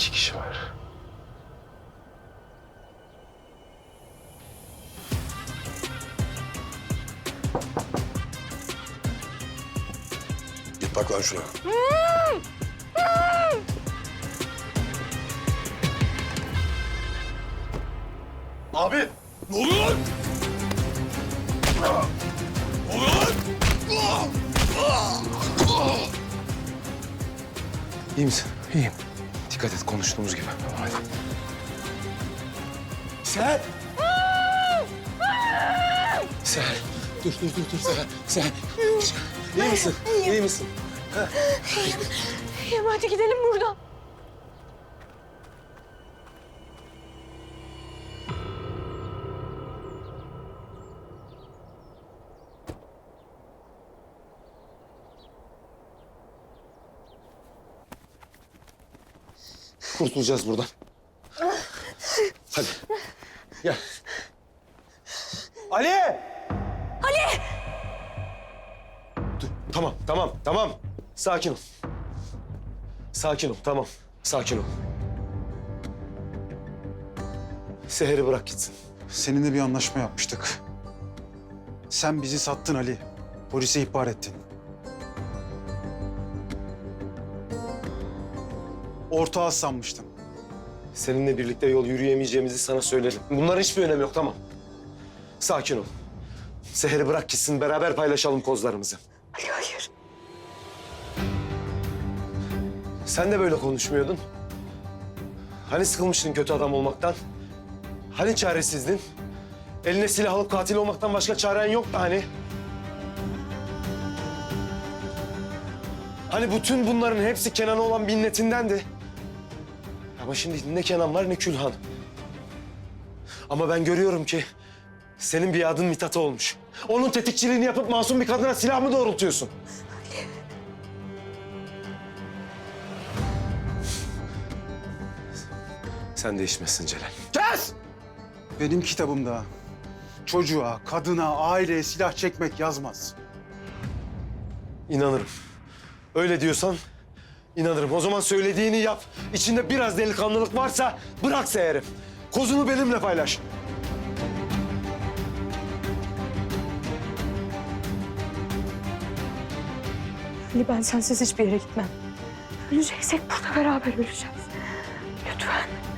iki kişi var. Git bak lan şuna. Abi ne oluyor lan? Ne oluyor lan? İyi misin? İyiyim. Dikkat et konuştuğumuz gibi. Tamam hadi. Seher! Seher! Dur, dur, dur, dur Seher. Seher! İyi misin? İyi misin? İyiyim hadi gidelim buradan. Kurtulacağız buradan. Hadi. Gel. Ali! Ali! Dur, tamam, tamam, tamam. Sakin ol. Sakin ol, tamam. Sakin ol. Seher'i bırak gitsin. Seninle bir anlaşma yapmıştık. Sen bizi sattın Ali. Polise ihbar ettin. Ortağı sanmıştım. Seninle birlikte yol yürüyemeyeceğimizi sana söyledim. Bunların hiçbir önemi yok, tamam. Sakin ol. Seher'i bırak gitsin, beraber paylaşalım kozlarımızı. Ali hayır. Sen de böyle konuşmuyordun. Hani sıkılmıştın kötü adam olmaktan? Hani çaresizdin? Eline silah alıp katil olmaktan başka çaren yoktu hani? Hani bütün bunların hepsi Kenan'a olan minnetindendi. Ama şimdi ne Kenan var ne Külhan. Ama ben görüyorum ki senin bir adın Mithat'a olmuş. Onun tetikçiliğini yapıp masum bir kadına silah mı doğrultuyorsun? Sen değişmezsin Celal. Kes! Benim kitabımda çocuğa, kadına, aileye silah çekmek yazmaz. İnanırım. Öyle diyorsan inanırım. O zaman söylediğini yap. İçinde biraz delikanlılık varsa bırak Seher'i. Kozunu benimle paylaş. Ali ben sensiz hiçbir yere gitmem. Öleceksek burada beraber öleceğiz. Lütfen.